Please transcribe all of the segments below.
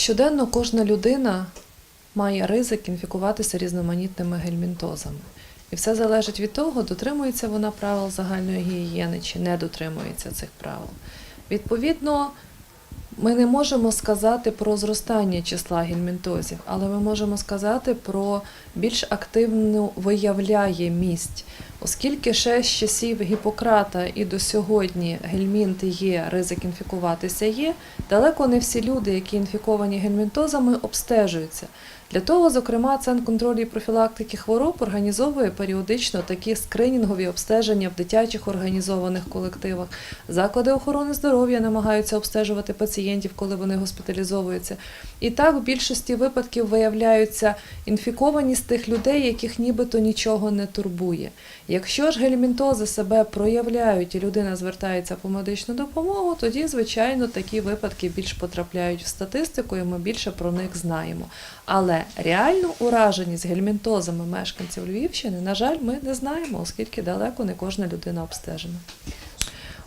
Щоденно кожна людина має ризик інфікуватися різноманітними гельмінтозами. І все залежить від того, дотримується вона правил загальної гігієни чи не дотримується цих правил. Відповідно, ми не можемо сказати про зростання числа гельмінтозів, але ми можемо сказати про більш активну виявляємість, оскільки ще з часів Гіппократа і до сьогодні гельмінти є, ризик інфікуватися є, далеко не всі люди, які інфіковані гельмінтозами, обстежуються. Для того, зокрема, Центр контролю і профілактики хвороб організовує періодично такі скринінгові обстеження в дитячих організованих колективах. Заклади охорони здоров'я намагаються обстежувати пацієнтів, коли вони госпіталізовуються. І так в більшості випадків виявляються інфікованість тих людей, яких нібито нічого не турбує. Якщо ж гельмінтози себе проявляють і людина звертається по медичну допомогу, тоді, звичайно, такі випадки більш потрапляють в статистику, і ми більше про них знаємо. Але реальну ураженість гельмінтозами мешканців Львівщини, на жаль, ми не знаємо, оскільки далеко не кожна людина обстежена.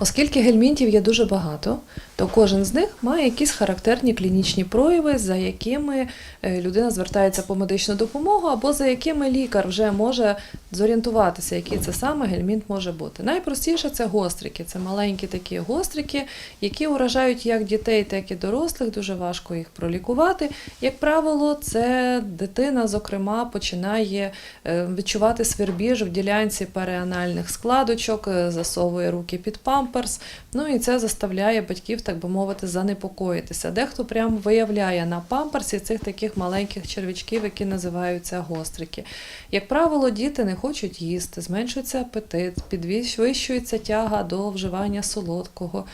Оскільки гельмінтів є дуже багато, то кожен з них має якісь характерні клінічні прояви, за якими е, людина звертається по медичну допомогу, або за якими лікар вже може зорієнтуватися, який це саме гельмінт може бути. Найпростіше це гострики. Це маленькі такі гострики, які уражають як дітей, так і дорослих. Дуже важко їх пролікувати. Як правило, це дитина, зокрема, починає е, відчувати свербіж в ділянці переанальних складочок, е, засовує руки під памперс. Ну і це заставляє батьків, так би мовити, занепокоїтися. Дехто прям виявляє на памперсі цих таких маленьких червячків, які називаються гострики. Як правило, діти не хочуть їсти, зменшується апетит, підвищується тяга до вживання солодкого.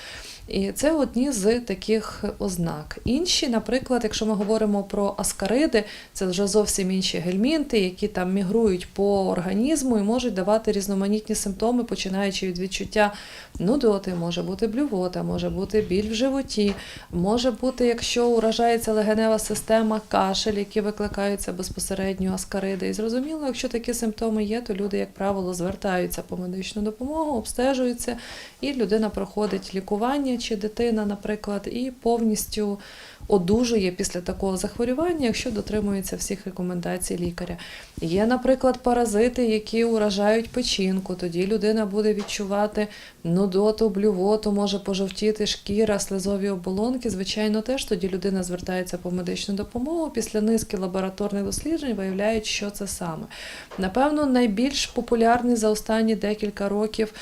І це одні з таких ознак. Інші, наприклад, якщо ми говоримо про аскариди, це вже зовсім інші гельмінти, які там мігрують по організму і можуть давати різноманітні симптоми, починаючи від відчуття нудоти, може бути блювота, може бути біль в животі, може бути, якщо уражається легенева система, кашель, які викликаються безпосередньо аскариди. І зрозуміло, якщо такі симптоми є, то люди, як правило, звертаються по медичну допомогу, обстежуються, і людина проходить лікування чи дитина, наприклад, і повністю одужує після такого захворювання, якщо дотримується всіх рекомендацій лікаря. Є, наприклад, паразити, які уражають печінку, тоді людина буде відчувати нудоту, блювоту, може пожовтіти шкіра, слизові оболонки. Звичайно, теж тоді людина звертається по медичну допомогу. Після низки лабораторних досліджень виявляють, що це саме. Напевно, найбільш популярний за останні декілька років.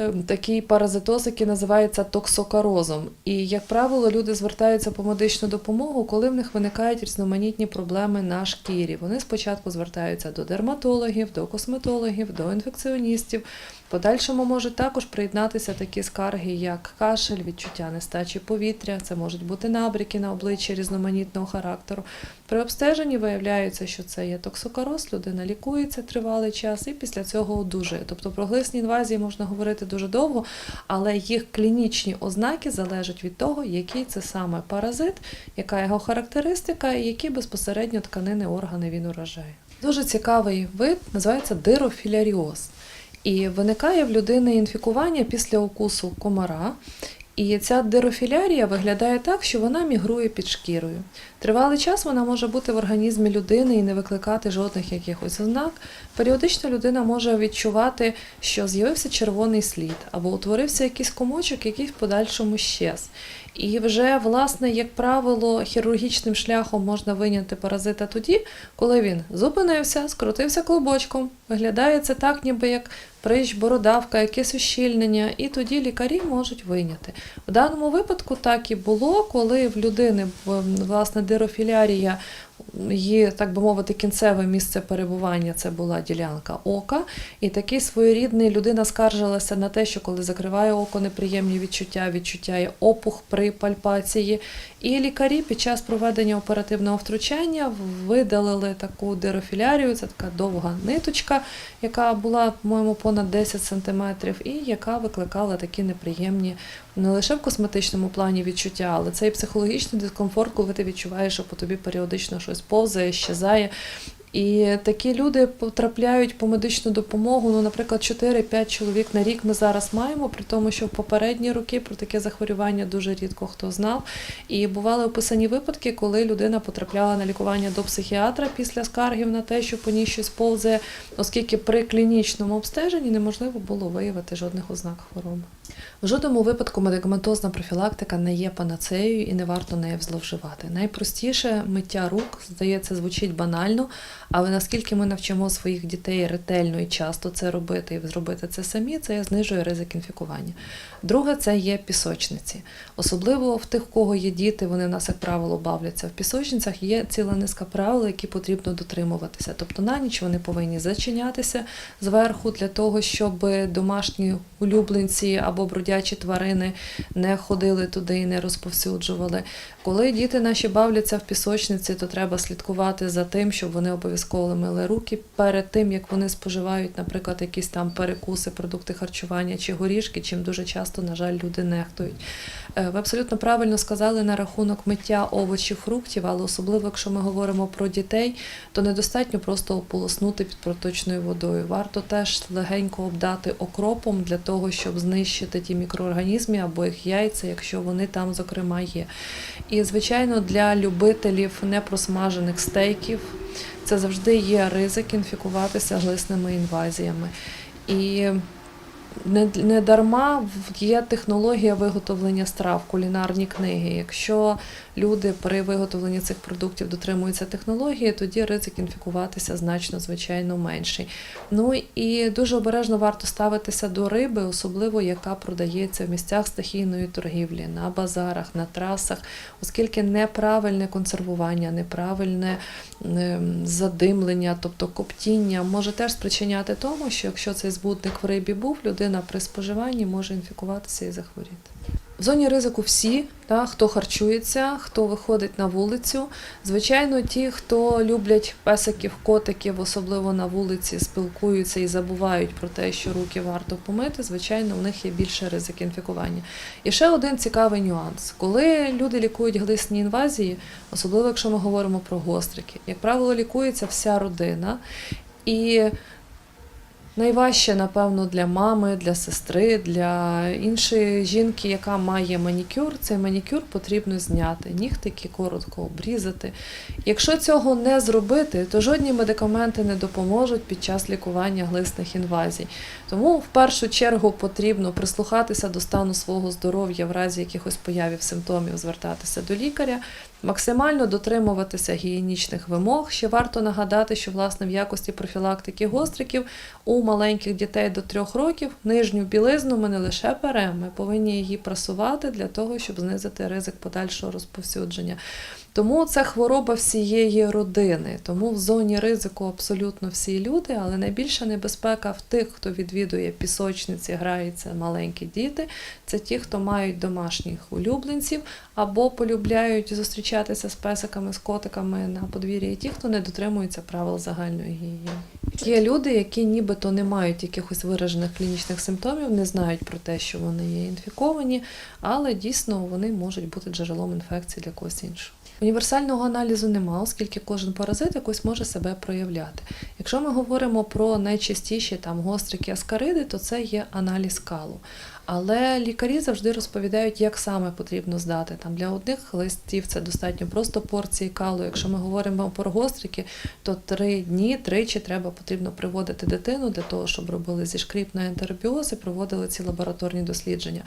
е, Такий паразитоз, який називається токсокарозом. І, як правило, люди звертаються по медичну допомогу, коли в них виникають різноманітні проблеми на шкірі. Вони спочатку звертаються до дерматологів, до косметологів, до інфекціоністів. Подальшому можуть також приєднатися такі скарги, як кашель, відчуття нестачі повітря, це можуть бути набряки на обличчі різноманітного характеру. При обстеженні виявляється, що це є токсокароз, людина лікується тривалий час і після цього одужує. Тобто про глисні інвазії можна говорити дуже довго, але їх клінічні ознаки залежать від того, який це саме паразит, яка його характеристика і які безпосередньо тканини, органи він уражає. Дуже цікавий вид називається дирофіляріоз. І виникає в людини інфікування після укусу комара. І ця дирофілярія виглядає так, що вона мігрує під шкірою. Тривалий час вона може бути в організмі людини і не викликати жодних якихось ознак. Періодично людина може відчувати, що з'явився червоний слід або утворився якийсь комочок, який в подальшому щез. І вже, власне, як правило, хірургічним шляхом можна виняти паразита тоді, коли він зупинився, скрутився клубочком. Виглядає це так, ніби як прищ, бородавка, якесь ущільнення, і тоді лікарі можуть виняти. В даному випадку так і було, коли в людини власне дирофілярія її, так би мовити, кінцеве місце перебування це була ділянка ока. І такий своєрідний людина скаржилася на те, що коли закриває око, неприємні відчуття, відчуття опух при пальпації. І лікарі під час проведення оперативного втручання видалили таку дирофілярію, це така довга ниточка, яка була, по-моєму, понад 10 сантиметрів, і яка викликала такі неприємні не лише в косметичному плані відчуття, але це і психологічний дискомфорт, коли ти відчуваєш, що по тобі періодично щось повзає, щезає. І такі люди потрапляють по медичну допомогу. Ну, наприклад, 4-5 чоловік на рік ми зараз маємо, при тому, що в попередні роки про таке захворювання дуже рідко хто знав. І бували описані випадки, коли людина потрапляла на лікування до психіатра після скаргів на те, що по ній щось повзає, оскільки при клінічному обстеженні неможливо було виявити жодних ознак хвороби. В жодному випадку медикаментозна профілактика не є панацеєю і не варто нею зловживати. Найпростіше миття рук, здається, звучить банально, але наскільки ми навчимо своїх дітей ретельно і часто це робити і зробити це самі, це знижує ризик інфікування. Друге, це є пісочниці. Особливо в тих, у кого є діти, вони в нас, як правило, бавляться. В пісочницях є ціла низка правил, які потрібно дотримуватися. Тобто на ніч вони повинні зачинятися зверху для того, щоб домашні улюбленці або бродячі тварини не ходили туди і не розповсюджували. Коли діти наші бавляться в пісочниці, то треба слідкувати за тим, щоб вони обов'язково мили руки перед тим, як вони споживають, наприклад, якісь там перекуси, продукти харчування чи горішки, чим дуже часто, на жаль, люди нехтують. Е, Ви абсолютно правильно сказали на рахунок миття овочів, фруктів, але особливо, якщо ми говоримо про дітей, то недостатньо просто ополоснути під проточною водою. Варто теж легенько обдати окропом для того, щоб знищити ті мікроорганізми або їх яйця, якщо вони там, зокрема, є. І, звичайно, для любителів непросмажених стейків це завжди є ризик інфікуватися глисними інвазіями. І не, не дарма є технологія виготовлення страв, кулінарні книги. Якщо люди при виготовленні цих продуктів дотримуються технології, тоді ризик інфікуватися значно, звичайно, менший. Ну і дуже обережно варто ставитися до риби, особливо яка продається в місцях стихійної торгівлі, на базарах, на трасах, оскільки неправильне консервування, неправильне ем, задимлення, тобто коптіння, може теж спричиняти тому, що якщо цей збутник в рибі був, людина при споживанні може інфікуватися і захворіти. В зоні ризику всі, та, хто харчується, хто виходить на вулицю. Звичайно, ті, хто люблять песиків, котиків, особливо на вулиці, спілкуються і забувають про те, що руки варто помити. Звичайно, у них є більше ризик інфікування. І ще один цікавий нюанс: коли люди лікують глисні інвазії, особливо якщо ми говоримо про гострики, як правило, лікується вся родина. І Найважче, напевно, для мами, для сестри, для іншої жінки, яка має манікюр, цей манікюр потрібно зняти, нігтики коротко обрізати. Якщо цього не зробити, то жодні медикаменти не допоможуть під час лікування глисних інвазій. Тому в першу чергу потрібно прислухатися до стану свого здоров'я в разі якихось появів симптомів, звертатися до лікаря, максимально дотримуватися гігієнічних вимог. Ще варто нагадати, що власне в якості профілактики гостриків у маленьких дітей до трьох років нижню білизну ми не лише беремо, ми повинні її прасувати для того, щоб знизити ризик подальшого розповсюдження. Тому це хвороба всієї родини. Тому в зоні ризику абсолютно всі люди, але найбільша небезпека в тих, хто відвідує пісочниці, граються маленькі діти. Це ті, хто мають домашніх улюбленців або полюбляють зустрічатися з песиками, з котиками на подвір'ї, і ті, хто не дотримується правил загальної гігієни. Є люди, які нібито не мають якихось виражених клінічних симптомів, не знають про те, що вони є інфіковані, але дійсно вони можуть бути джерелом інфекції для когось іншого. Універсального аналізу нема, оскільки кожен паразит якось може себе проявляти. Якщо ми говоримо про найчастіші там гострики аскариди, то це є аналіз калу. Але лікарі завжди розповідають, як саме потрібно здати. Там для одних листів це достатньо просто порції калу. Якщо ми говоримо про гострики, то три дні, тричі треба потрібно приводити дитину для того, щоб робили зішкріп на ентеробіоз проводили ці лабораторні дослідження.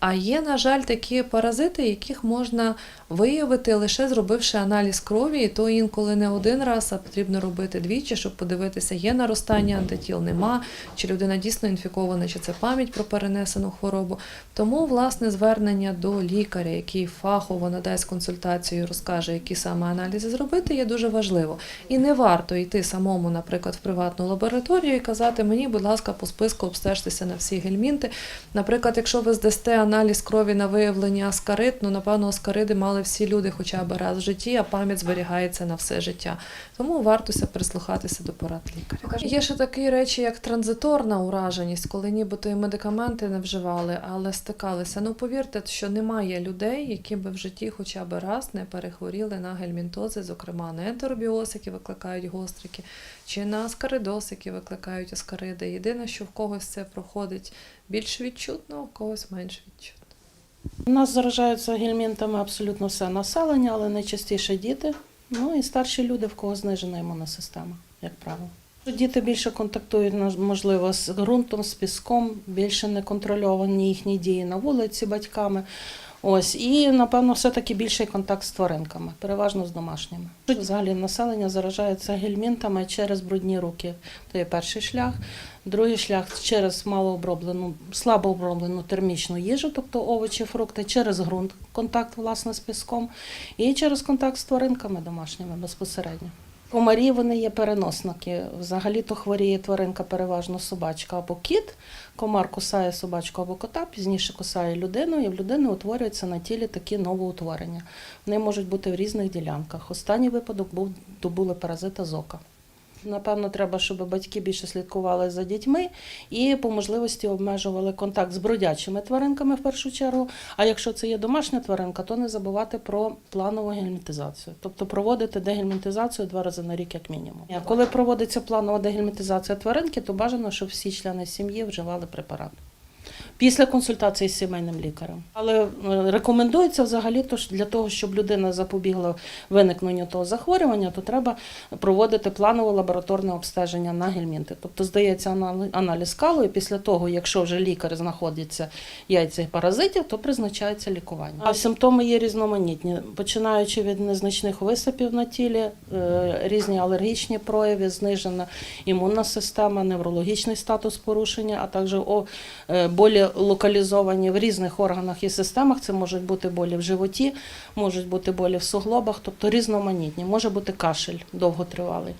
А є, на жаль, такі паразити, яких можна виявити лише зробивши аналіз крові, і то інколи не один раз, а потрібно робити двічі, щоб подивитися, є наростання антитіл, нема, чи людина дійсно інфікована, чи це пам'ять про перенесену хворобу. Тому, власне, звернення до лікаря, який фахово надасть консультацію і розкаже, які саме аналізи зробити, є дуже важливо. І не варто йти самому, наприклад, в приватну лабораторію і казати мені, будь ласка, по списку обстежтеся на всі гельмінти. Наприклад, якщо ви здасте аналіз крові на виявлення аскарид, ну напевно, аскариди мали всі люди хоча б раз в житті, а пам'ять зберігається на все життя. Тому вартося прислухатися до порад лікаря. Є ще такі речі, як транзиторна ураженість, коли нібито і медикаменти не вживають. Вживали, але стикалися. Ну повірте, що немає людей, які би в житті хоча б раз не перехворіли на гельмінтози, зокрема на ентеробіоз, які викликають гострики, чи на аскаридоз, які викликають аскариди. Єдине, що в когось це проходить більш відчутно, в когось менш відчутно. У нас заражаються гельмінтами абсолютно все населення, але найчастіше діти. Ну і старші люди, в кого знижена імунна система, як правило. Діти більше контактують можливо з ґрунтом, з піском, більше не контрольовані їхні дії на вулиці батьками. Ось і напевно, все-таки більший контакт з тваринками, переважно з домашніми. Взагалі населення заражається гельмінтами через брудні руки. То є перший шлях. Другий шлях через малооброблену, слабо оброблену термічну їжу, тобто овочі, фрукти, через ґрунт, контакт власне з піском, і через контакт з тваринками домашніми безпосередньо. Комарі вони є переносники. Взагалі-то хворіє тваринка переважно собачка або кіт. Комар кусає собачку або кота, пізніше кусає людину, і в людини утворюються на тілі такі новоутворення. Вони можуть бути в різних ділянках. Останній випадок був добули паразита зока. Напевно, треба, щоб батьки більше слідкували за дітьми і по можливості обмежували контакт з бродячими тваринками в першу чергу. А якщо це є домашня тваринка, то не забувати про планову гельмінтизацію, тобто проводити дегельмінтизацію два рази на рік, як мінімум. Коли проводиться планова дегельмінтизація тваринки, то бажано, щоб всі члени сім'ї вживали препарат. Після консультації з сімейним лікарем. Але е, рекомендується взагалі то для того, щоб людина запобігла виникненню того захворювання, то треба проводити планове лабораторне обстеження на гельмінти. Тобто здається аналіз калу, і після того, якщо вже лікар знаходиться яйця паразитів, то призначається лікування. А симптоми є різноманітні, починаючи від незначних висипів на тілі, е, різні алергічні прояви, знижена імунна система, неврологічний статус порушення, а також е, болі локалізовані в різних органах і системах. Це можуть бути болі в животі, можуть бути болі в суглобах, тобто різноманітні. Може бути кашель довготривалий.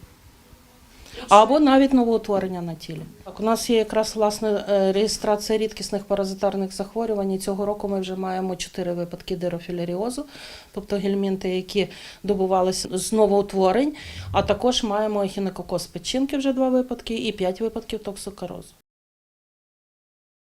Або навіть новоутворення на тілі. Так, у нас є якраз власне е, реєстрація рідкісних паразитарних захворювань. І Цього року ми вже маємо чотири випадки дирофіляріозу, тобто гельмінти, які добувалися з новоутворень. А також маємо ехінококоз печінки вже два випадки і п'ять випадків токсокарозу.